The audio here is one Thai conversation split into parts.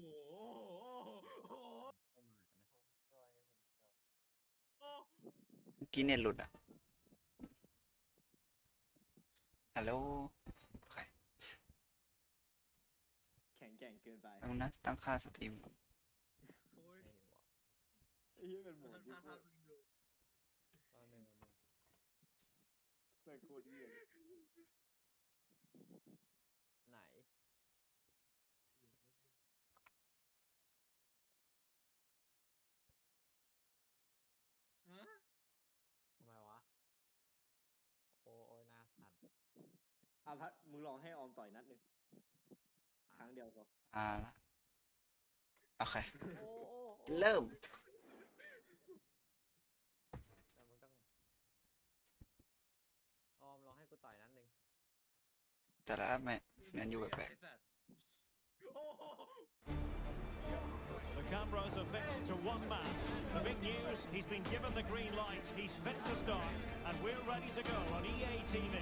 โหโอ้โหโอ้โหเมื่อกี้เน็ตหลุดอะ ฮัลโหลใครแข็งแกร่งเกินไปเอานะตั้งค่าสตรีม โอ้ยไอ้เหี้ยเป็นหมดนที่พาโคพาตรมึงดู ตอนหนึ่งหนึ่ง เป็นโคตรเหี้ยเลย ไหน ฮะ ทำไมวะ โอ้โอ้ยหน้าสั่น อาพัดมึงลองให้ออมต่อยนัดหนึ่งครั้งเดียวพออ่าละโอเค โอ้โอ้โอ้เริ่ม แต่มึงต้องออมลองให้กูต่อยนั้นหนึ่งแต่ละแมนแมนยูแปลกไอ้สัตว์โอ้โห The cameras are fixed to one man. The big news, he's been given the green light. He's fit to start, and we're ready to go on EA TV.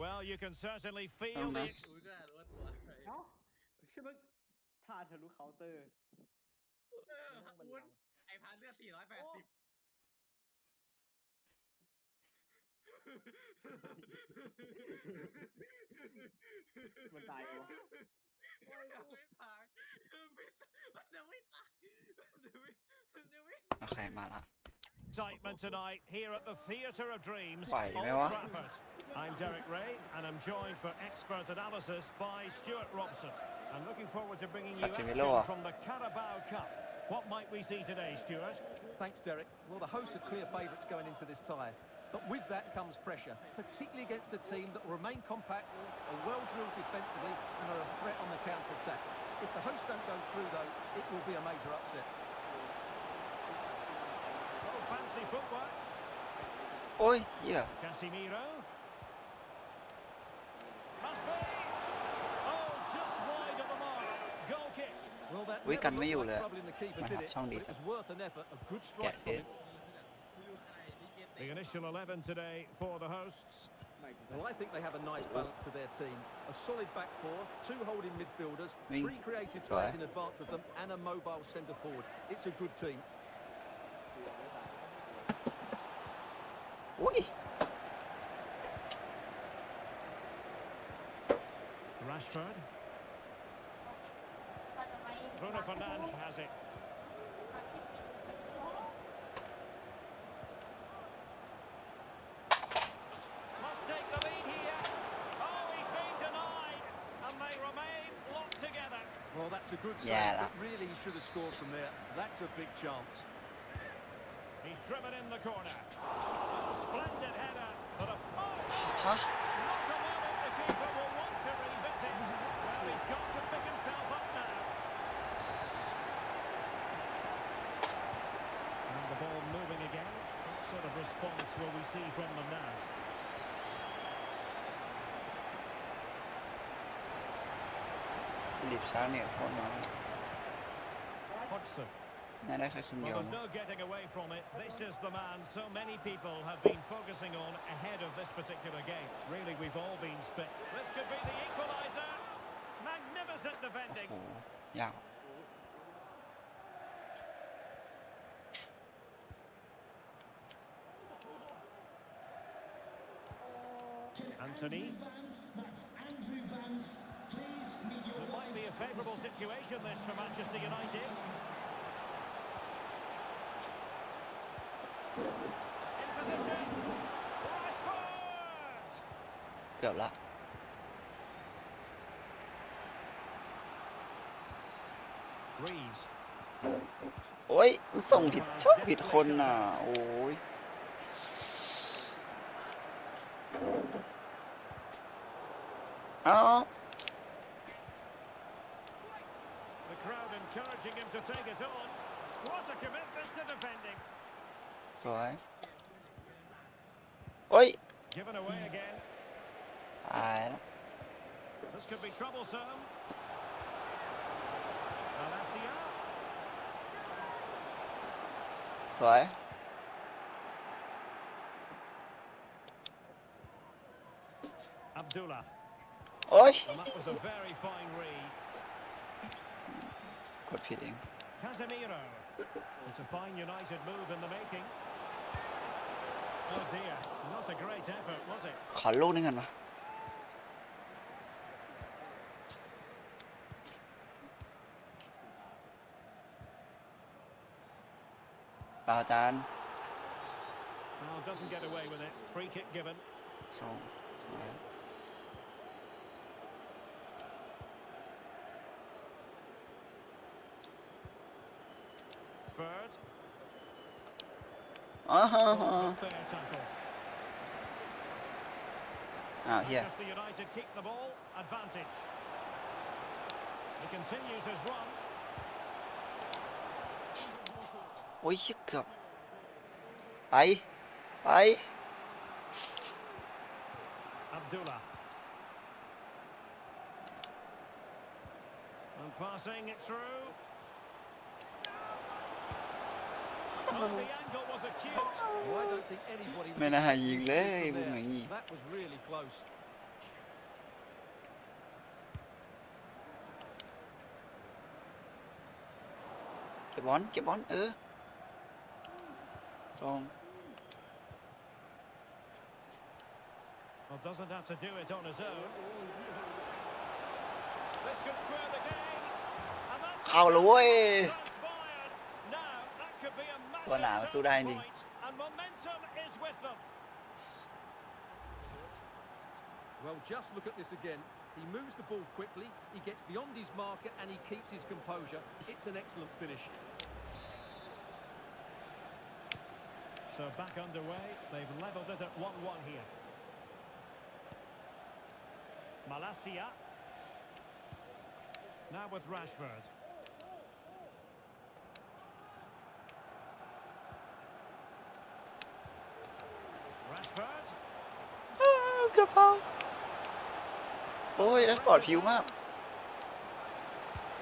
Well, you can certainly feel the. Okay. Ex- อุ้ยก็รู้ว่าตัวอะไรเอ้าใช่ไหมท่าทะลุเคาน์เตอร์ เออนั่งบนอุ้หยลังไอ้พันเลือด480มันตายปะวะยังไม่ตายมันยังไม่ตายมันยังไม่มันยังไม่ โอเค มาละ Excitement tonight here at the Theatre of Dreams, Right, Old you know what? Trafford. I'm Derek Ray, and I'm joined for expert analysis by Stuart Robson. I'm looking forward to bringing you action from the Carabao Cup. What might we see today, Stuart? Thanks, Derek. Well, the host of clear favourites going into this tie. But with that comes pressure, particularly against a team that will remain compact, are well-drilled defensively, and are a threat on the counter-attack. If the hosts don't go through, though, it will be a major upset. Oh, fancy footwork. Oh yeah. Casemiro. Troubling the keeper, Man did had it? some But it detail. was worth an effort, a good strike Get from hit. him. กูอยู่ใครนี่เกต The initial 11 today for the hosts. ไม่กู Well, I think they have a nice balance to their team. A solid back four, two holding midfielders, Wing. three creative Sorry. players in advance of them, and a mobile centre forward. It's a good team. อุ้ Well, that's a good save, Yeah, but really he should have scored from there. That's a big chance. He's driven in the corner. Splendid header. But a, oh, ฮะ not a moment the keeper will want to revisit. Well, he's got to pick himself up now. And the ball moving again. What sort of response will we see from them now? รีบช้าเนี่ยโคตรน้อย Hodgson. น่าได้แค่ครึ่งเดี Well, ยว there's มั้ง no getting away from it. This is the man so many people have been focusing on ahead of this particular game. Really, we've all been spit. This could be the equaliser. Magnificent โอ้ defending. โหยาก Anthony. It might be a favourable situation this for Manchester United. In position. Rashford. เกือบละ Reeves. โอ้ยมันส่งผิดช่องผิดคนน่ะ โอ้ย เ Take it on. What a commitment to defending. สวยโอ้ย Given away again. ตายแล้ว This could be troublesome. Malacia. สวย Abdullah. โอ้ย And that was a very fine read. กดผิดเอง Casemiro. It's a fine United move in the making. Oh dear, not a great effort, was it? ขอลูกนึงกันวะเปล่าจาน Well, doesn't get away with it. Free kick given. สองสอง Bird. อ๋อฮะ Oh, ฮะ a fair tackle. อ้า วเฮีย Manchester United keep the ball. Advantage. He continues his run. โอ้ยชิบเกือบไปไป Abdullah. And passing it through. Mày là hài diện đấy, hay buôn gì? Cái bón, cái bón, ơ, Xong. Khảo doesn't have ตัวหนา massive สู้ได้จริง turning point, and momentum is with them. Well, just look at this again. He moves the ball quickly, he gets beyond his marker, and he keeps his composure. It's an excellent finish. So back underway. They've levelled it at 1-1 here. Malasia. Now with Rashford. Rashford. อ้าว เกือบพอโอ้ยแล้วฟอร์ดผิวมาก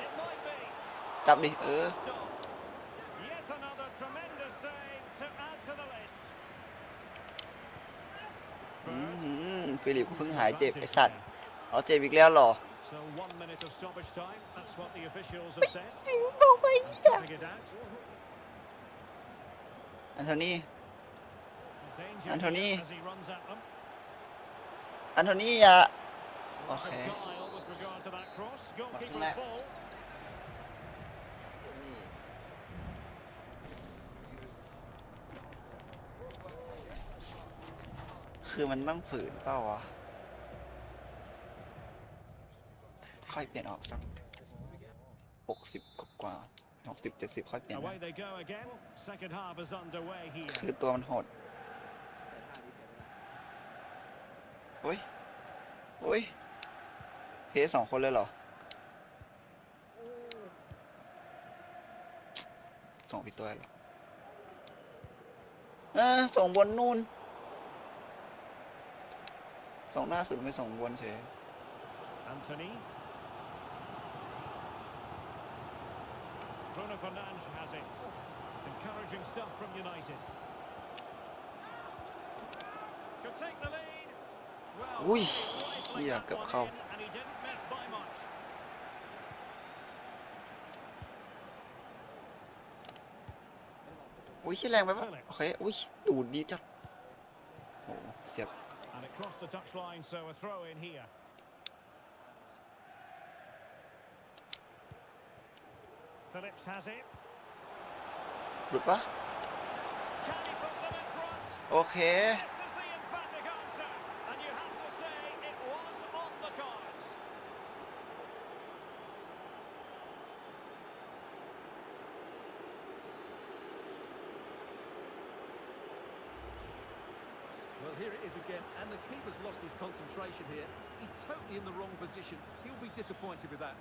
It might be. จับดิ เออ Stop. Yet another tremendous save to add to the list. อื Bird. มฟิลิปเพิ่งหายเจ็บ ไอสัตว์เอาเจ็บอีกแล้วเหรอ So one minute of stoppage time. That's what the officials have said. จริงบอกไปเหี้ย Taking it out. อันโทนี่ Danger Anthony. here as he runs at them. อันโทนี่อย่า Lots of Okay. guile with regard to that cross. Goalkeeper's left. ball. คือมันต้องฝืนเปล่าวะ ค่อยเปลี่ยนออกสักหกสิบกว่าหกสิบเจ็ดสิบค่อยเปลี่ยนนะ Away they go again. Second half is underway here. คือตัวมันโหดโอ้ยโอ้ยเพสสองคนเลยเหรอส่งพี่ตัวเหรอเออส่งบนนู่นส่งหน้าสุดไม่ส่งบนเฉย Anthony. Bruno Fernandes has it. Encouraging stuff from United. Could take the lead. Well, Ui, he sliced xìa, that cặp one không. in, and he didn't miss by much. อุ้ยขี้แรงไปปะโอเคอุ้ยดูดดีจัดโอ้เสียบ And it crossed the touchline, so a throw in here. Phillips has it. หลุดปะ Can he put them in front? โอเค again, and the keeper's lost his concentration here. He's totally in the wrong position. He'll be disappointed with that.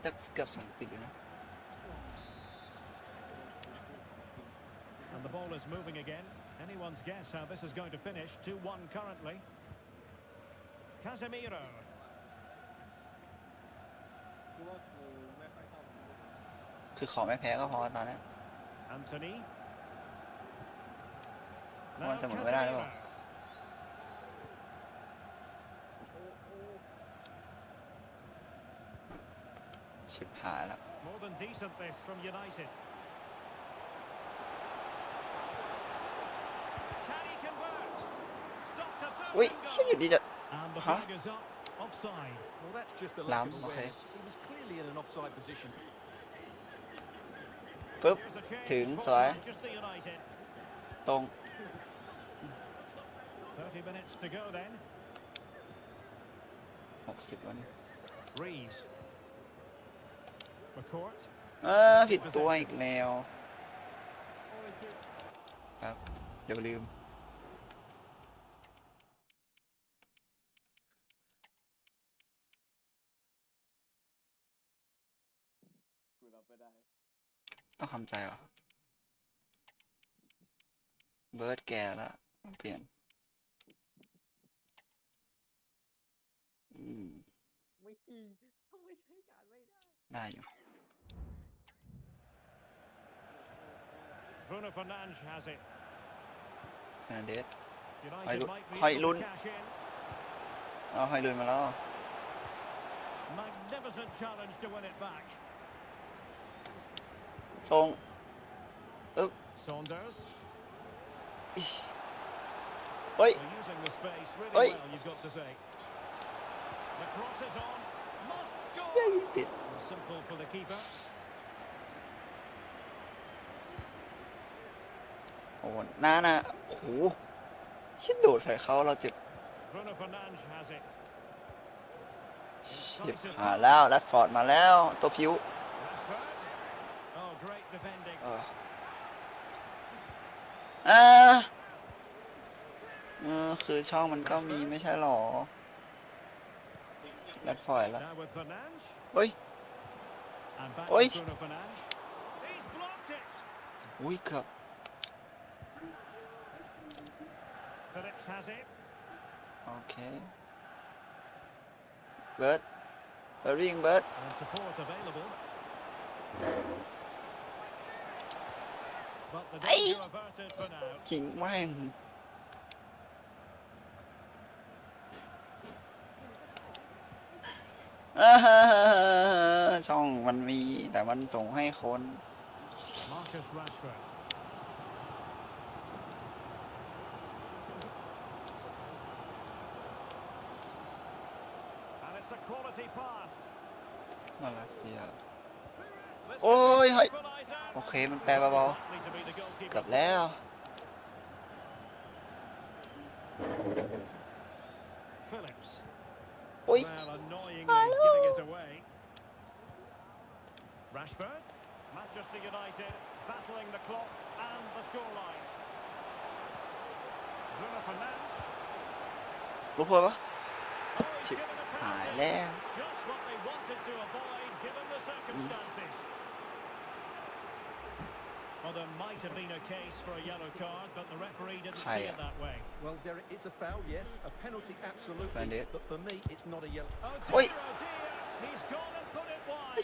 แต่เกือบสองติดอยู่นะ And the ball is moving again. Anyone's guess how this is going to finish. 2-1 currently. Casemiro. คือขอไม่แพ้ก็พอตอนนี้ Anthony. มันเสมอไม่ได้หรือเปล่า ชิบหายแล้ว More than decent this from United. Can he convert? Stop to serve อุ้ย and เชี่ย goal. อยู่ดีจะ And the Huh? flag is up. Offside. Well, that's just a Lam, lack of okay. awareness. He was clearly in an offside position. ปึ๊บ Here's a change ถึง for สวย Manchester United. ตรง 30 minutes to go then. 60วัน Reeves. McCourt. เออผิดตัวอีกแล้วครับเดี๋ยวลืมกูรับไม่ได้ต้องทำใจเหรอ เบิร์ดแก่แล้วต้องเปลี่ยนอืมไม่จริงทำไมใช้การ ไม่ได้ได้อยู่ Bruno Fernandes has it. ฟนาเดส United lu- might be hai able luôn. to cash in. เอาให้ลุยมาแล้ว Magnificent challenge to win it back. ทรง Saunders. อิ๊ยเฮ้ย They're using the space really Oi. well, you've got to say. The cross is on. Must เฮ้ย score. ติด Simple for the keeper. โอ้โหน้าน่ะโอ้โหชิดโดดใส่เขาเราเจ็บ Bruno Fernandes has it. เจ็บหาแล้วแรดฟอร์ดมาแล้ว ตัวผิว Rashford. Oh, great defending. เอออ่าเออคือช่องมันก็มีไม่ใช่หรอแรดฟอร์ดแล้ว Now with Fernandes. เฮ้ย And back Oi! Wake up. Phillips has it. Okay. Bird. Hurrying Bird. And support available. Ấy Chỉnh mang Ah, ช่องมันมี แต่มันส่งให้คน Marcus Rashford. And it's a quality pass. มาเลเซีย This Oi, is the hai. equaliser. โอเค มันแปลเบา Likely to be the ๆ goalkeeper's เกือบแล้ว Rashford. Manchester United battling the clock and the scoreline. Bruno Fernandes. Đúng rồi đó. Chịu. Phải lẽ. Well, there might have been a case for a yellow card, but the referee didn't see it that way. Well, Derek, it's a foul, yes, a penalty absolutely, but for me, it's not a yellow. Oh, Oi. Oh, he's gone and put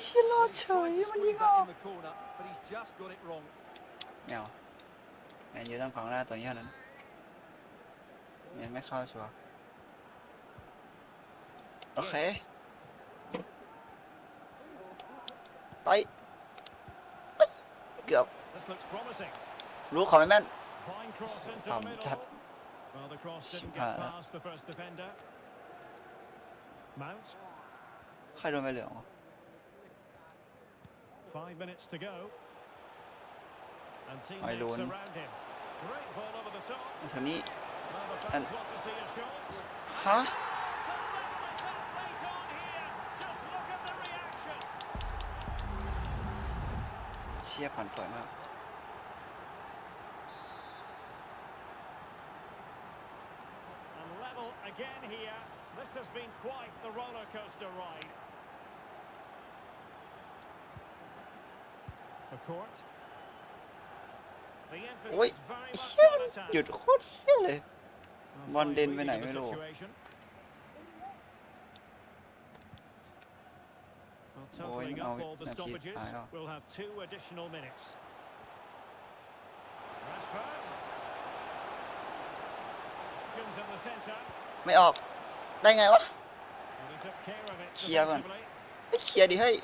เชี่ยรอดเฉยมันยิงออกเดี๋ยวแมนยูต้องของหน้าตัวนี้เท่านั้นแมนไม่เข้าชัวร์โอเค ไป เกือบรู้ของแม่นต่ำจัดชิบหายแล้วใครโดนใบเหลืองวะ Five minutes to go. And Ai teammates luôn. around him. Great ball over the top. เท่านี้ Well, the fans And- want to see a shot. ฮะ To level it up late on here. Just look at the reaction. เชียร์ผ่านสวยมาก And level again here. This has been quite the roller coaster ride. For court. The emphasis Oi, very much เชี่ย on มัน attack. หยุดโคตรเชี่ยเลย Well, Ball fine đến bên reading này of the mới đồ. situation. Well, Ôi, totalling nó up all the là chi stoppages, phải không? we'll have two additional minutes. Rashford. Options in the centre. ไม่ออก ได้ไงวะ And he took care of it Chia vâng. defensively. ไปเคลียร์ดิเฮ้ย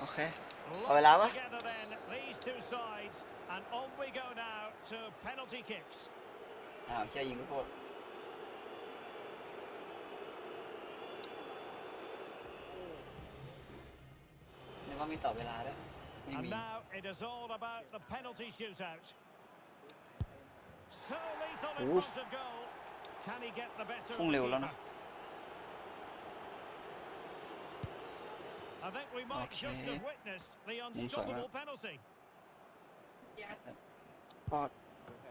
โอเค A เอาเวลาปะ Together then, these two sides, and on we go now to penalty kicks. อ้าวแค่ยิงลูกโทษนึกว่ามีต่อเวลาด้วยไม่ And มี now it is all about the penalty shootout. So lethal in Oof. front of goal. Can he get the better? of พุ่ง the เร็วแล้วนะ keeper? I think we might just Okay. have witnessed the sợi unstoppable mà. penalty. ปอด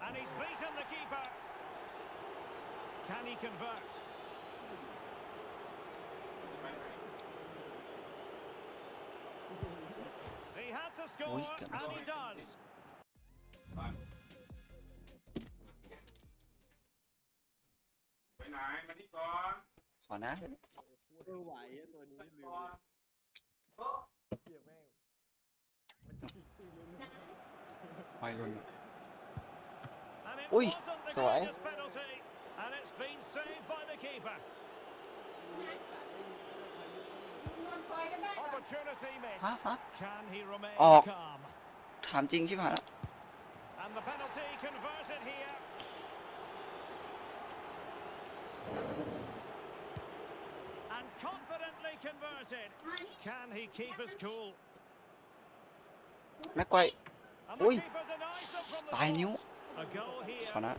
And he's beaten the keeper. Can he convert? He had to score, good and ball. he does. ไปไหนมาที่ก่อ penalty, and it's been saved by the keeper. Opportunity ฮะ missed. ฮะ Can he remain Oh. calm? ถามจริงชิบหายแล้ว And the penalty converted here. And confidently converted. Can he keep his cool? แม็กไกว Oy. I knew. Fana.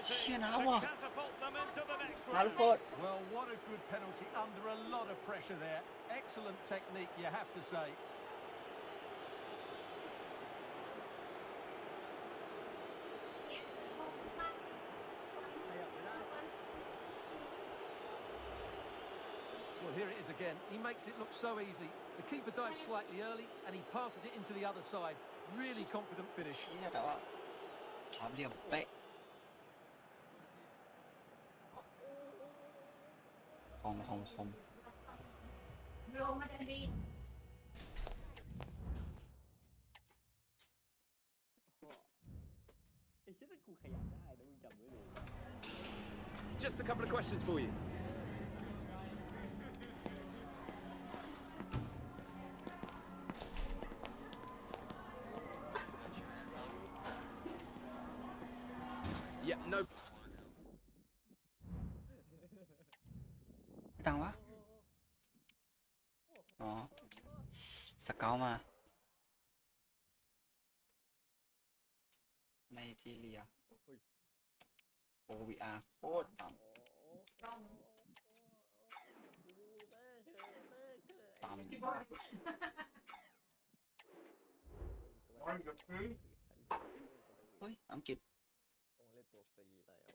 Tjena Halvor. Well, what a good penalty under a lot of pressure there. Excellent technique, you have to say. it is again. He makes it look so easy. The keeper dives slightly early and he passes it into the other side. Really confident finish. เชี่ยแต่ว่าสามเหลี่ยมเป๊ะคมคมคม ไอ้เชี่ยถ้ากูขยับได้นะมึงจำไว้เลย Just a couple of questions for you. สเกลมาไนจีเรีย OVR โคตรต่ำต่ำโอ้ยกับพื้นเฮ้ยอังกฤษต้องเล่นตัวฟรีแล้วอ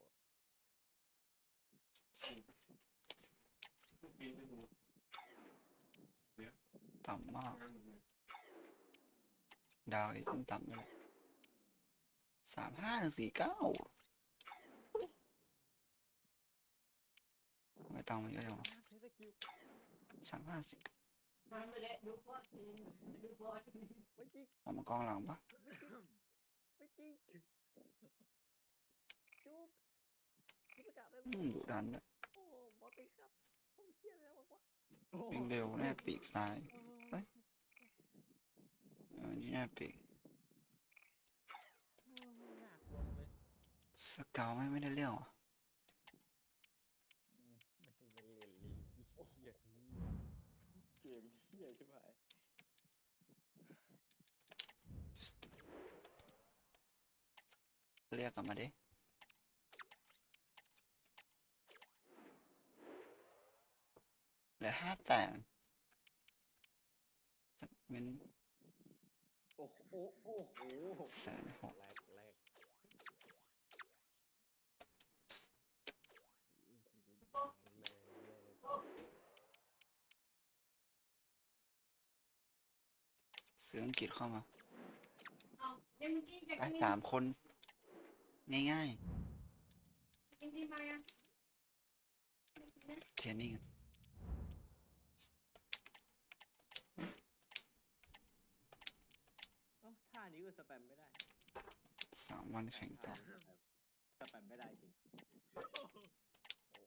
ะปีนไปดู ต่ำมาก ดาวไอ้ต้นต่ำเลยสามห้าถึงสี่เก้าไม่ต้องมาเยอะจังวะใช้สกิลสามห้าสิบไม่จริงเอามากองหลังปะไม่จริงจุกกุสกัดได้อืมดุดันด้วยโอ้บอลตีครับโอ้เชี่ยแล้ววะวิ่งเร็วแน่ปีกซ้ายเฮ้ยเออ นี่แน่ปีกโอ้น่ากลัวเลยสเกลไม่ไม่ได้เรื่องวะไม่ไม่เล่นลีโอ้เหี้ยเกมเชี่ยใช่ไหมเรียกกลับมาดิเหลือห้าแต่งจะเป็นโอ้โหโอ้โหแสนหกแรกแรกเสืออังกฤษเข้ามาไปสามคน ง่ายๆเทียนนี่กัน เอ้าท่านี้ก็ สแปมไม่ได้สามวันแข่งต่อสแปมไม่ได้จริง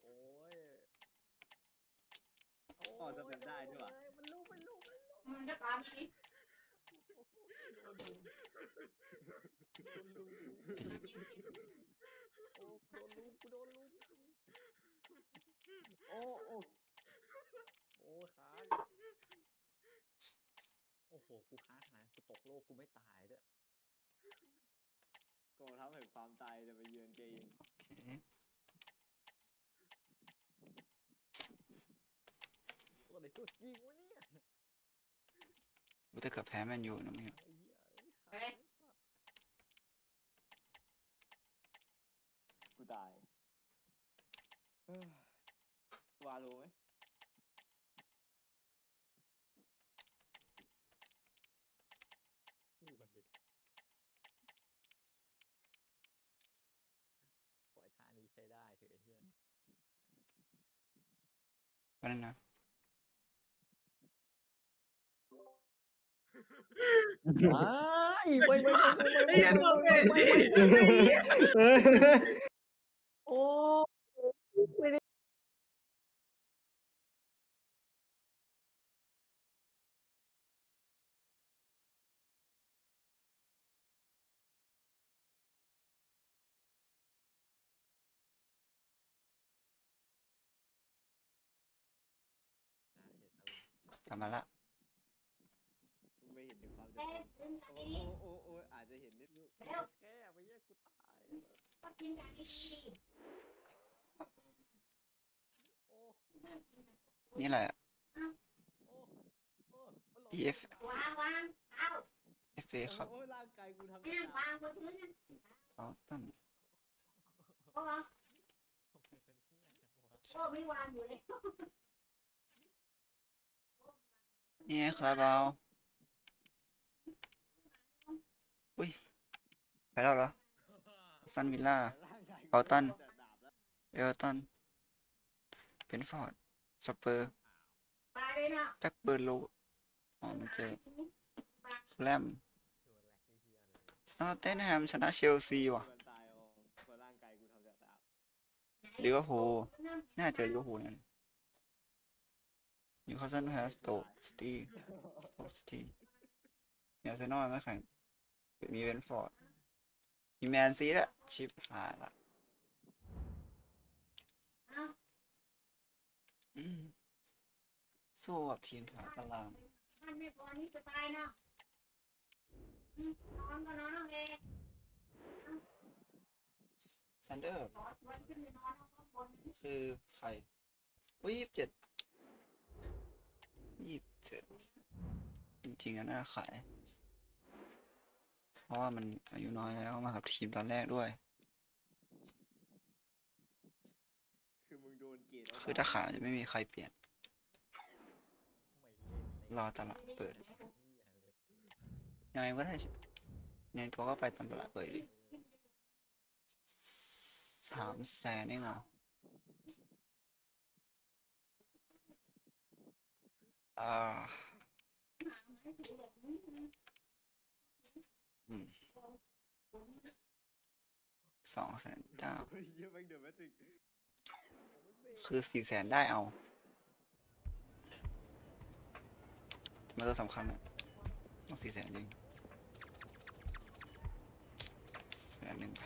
โอ้ยจำได้ด้วยว่ะมันรู้มันรู้มันรู้มันจะตามสิโดนลุมโดนลุมฟิลิปโอ้โดนลุมกูโดนลุมโอ้โอ้โอ้ค้างโอ้โห กูค้างขนาดกูตกโลก กูไม่ตายด้วย กองทัพแห่งความตายจะไปเยือนเกมโอเคตัวไหนตัวจริงวะเนี่ยรู้แต่เกือบแพ้แมนยูนะมึงไอ้เหี้ยเอ้ยค้างไอ้สัตว์กูตายเอ้อวาโลไหม คู่กันดิปล่อยท่านี้ใช้ได้เถอะไอ้เหี้ย วันนั้นนะอ้ายไม่ไม่ไม่ไม่ไอ้เหี้ยตัวเป็นจริงโกลับมาละไม่เห็นถึงความจำเอ๊ะเป็นเป็นโอ้โอ้โอ้โอ้อาจจะเห็นนิดนึงแล้วแก้ไปเหี้ยกูตายก็กินอย่างดีโอ้นี่อะไรอะโอ้โอ้มันหลอก EF วางวางเอา FA ครับโอ้ยร่างกายกูทำเนี่ยตาวางบนพื้นนั่นซอตันโอ้โหเป็นเหี้ยกันวะโอ้ไม่วางอยู่เลย นี่คาราบาวอุ้ย ไปแล้วเหรอซันวิลล่าเอาตัน เอเวอร์ตันเป็นฟอร์ด สเปอร์แบ็กเบิร์โลอ๋อ มันเจอฟูลแลมตัวแหลกไอ้เหี้นอเทนแฮมชนะเชลซีว่ะลิเวอร์พูลน่าจอลิเวอร์พูลนั่น นิวคาสเซิลแพ้สโตกซิตี้สโตกซิตี้มีอาร์เซนอลไม่แข่งมีเวนฟอร์ด มีแมนซีละชิปหายละอืมสู้กับทีมแถวตารางมันไม่พอนี่จะตายเนาะอืมนอนก็นอนเอาเองซันเดอร์ขอชวนขึ้นไปนอนเอาข้างบนคือใครอุ้ยยี่สิบเจ็ด ยี่สิบเจ็ดจริงๆอะน่าขาย เพราะว่ามันอายุน้อยแล้วมากับทีมตอนแรกด้วย คือมึงโดนเกลียดคือถ้าขายจะไม่มีใครเปลี่ยนไม่เล่นเลยรอตลาดเปิดเหี้ยเลยยังไงก็ได้ยังไงตัวก็ไปตามตลาดเปิดดิสามแสนเองเหรอ อ่าอืมสองแสนเก้าเฮ้ยเหี้ยแม่งเดือดแมทริกคือสี่แสนได้เอามันตัวสำคัญอะต้องสี่แสนจริงแสนหนึ่งไป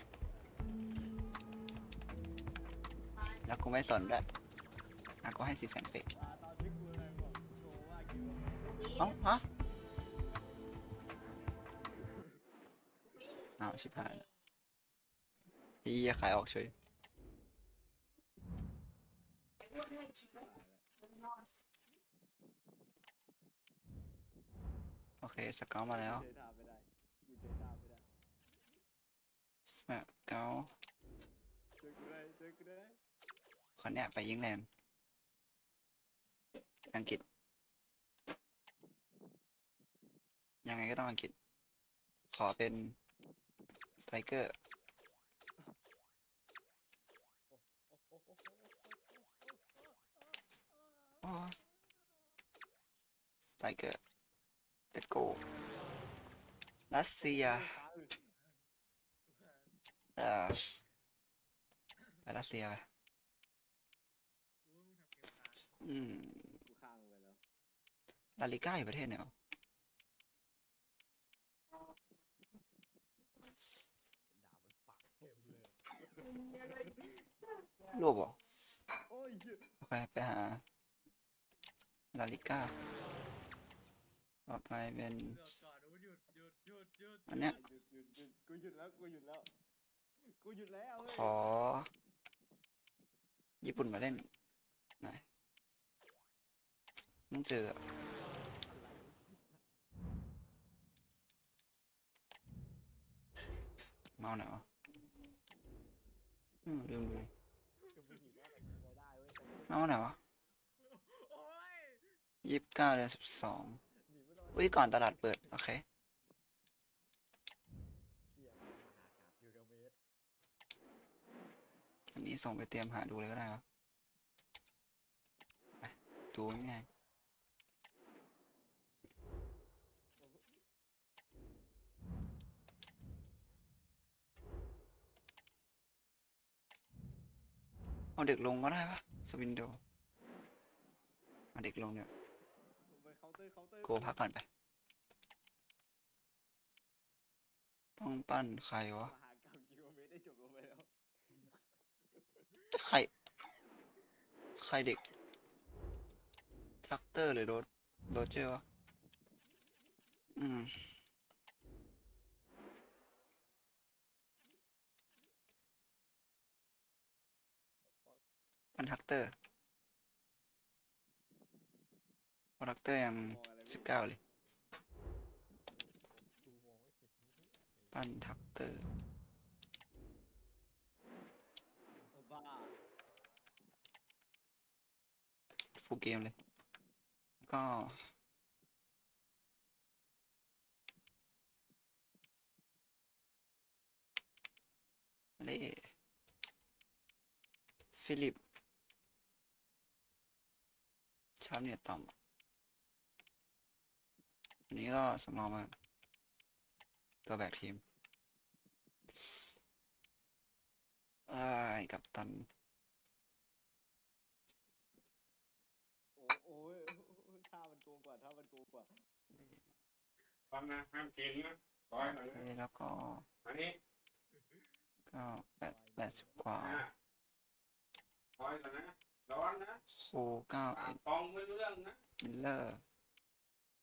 แล้วกูไม่สนด้วยอะกูให้สี่แสนเป๊ะ เอ้าฮะอ้าวชิบหายแล้วอีขายออกเฉยโอเคสเกลมาแล้วเจทาไม่ได้กูเจทาไม่ได้สเกลคนเนี้ยไปยิงแลนด์อังกฤษ ยังไงก็ต้องอังกฤษ ขอเป็นสไตรเกอร์โอ้โหโอ้โหโอ้โหโอ้สไตรเกอร์ let's go รัสเซียเออไปรัสเซียไปอืมกูข้างไปแล้วลาลิก้าอยู่ประเทศไหนวะ ด่ามันปากเต็ม เลยรูปเหรอโอ้ยเหี้ยโอเคไปหาลาลิก้า ต่อไปเป็นเดี๋ยวก่อนหยุดหยุดหยุดหยุดอันเนี้ยหยุดหยุดหยุดกูหยุดแล้วกูหยุดแล้วกูหยุดแล้วเว้ยขอ ญี่ปุ่นมาเล่นหน่อยต้องเจออะเมาไหนวะอืมลืมดู ว้ยแต่เมาไหนวะโอ้ยยี่สิบเก้าเดือนสิบสองหนีไม่รอดอุ้ยก่อนตลาดเปิด โอเคเหี้ยมหากาบอยู่กับเมสอันนี้ส่งไปเตรียมหาดูเลยก็ได้วะไปดูง่ายเอาเด็กลงก็ได้ปะ สวินโดเอาเด็กลงเนี่ยมันเคาน์เตอร์เคาน์เตอร์โกพักก่อนไป ต้องปั้นใครวะมหากรรมกิโลเมตรได้จบลงไปแล้วใคร ใครเด็กทรัคเตอร์หรือโรโรเจอร์วะอืม มันทักเตอร์พอทักเตอร์ยังมองสิบเก้าเลยปั้นทักเตอร์ฟูเกมเลย ก็เล่ฟิลิป ชาร์ปเนี่ยต่ำอะอันนี้ก็สำรองมา ตัวแบกทีมไอ้ายกับตัน โอ้โอ้ยโอ้ยท่ามันโกงกว่าท่ามันโกงกว่าฟังนะห้ามกินนะปล่อยมาเลยโอเคแล้วก็ อันนี้ ก็แปดแปดสิบกว่าอะปล่อยก่อนนะ ร้อนนะโคเก้าอ่าเอ็ดฟองไม่รู้เรื่องนะมิลเลอร์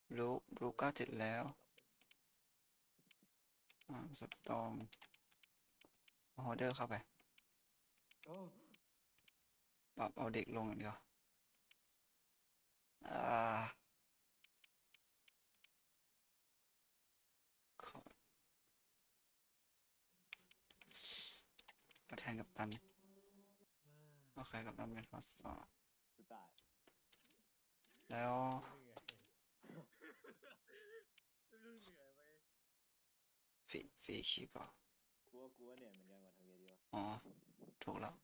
บลูบลูเก้าเจ็ดแล้วอ่าสตองโฮเดอร์เข้าไปโอ้ปรับเอาเด็กลงอย่างเดียวอ่าขอตัวแทนกับตัน โอเคกับตันเป็นฟอสต่อกูตายแล้วเหนื่อยเหนื่อยไปฟีฟีชีก่อนกูว่ากูว่าเนี่ยเหมือนกันว่าทำไงดีวะอ๋อ ถูกแล้ว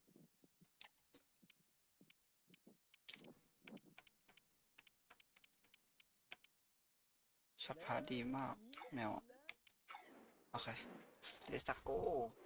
ช็อตพาสดีมาก แมวอะโอเค เดสตาโกเ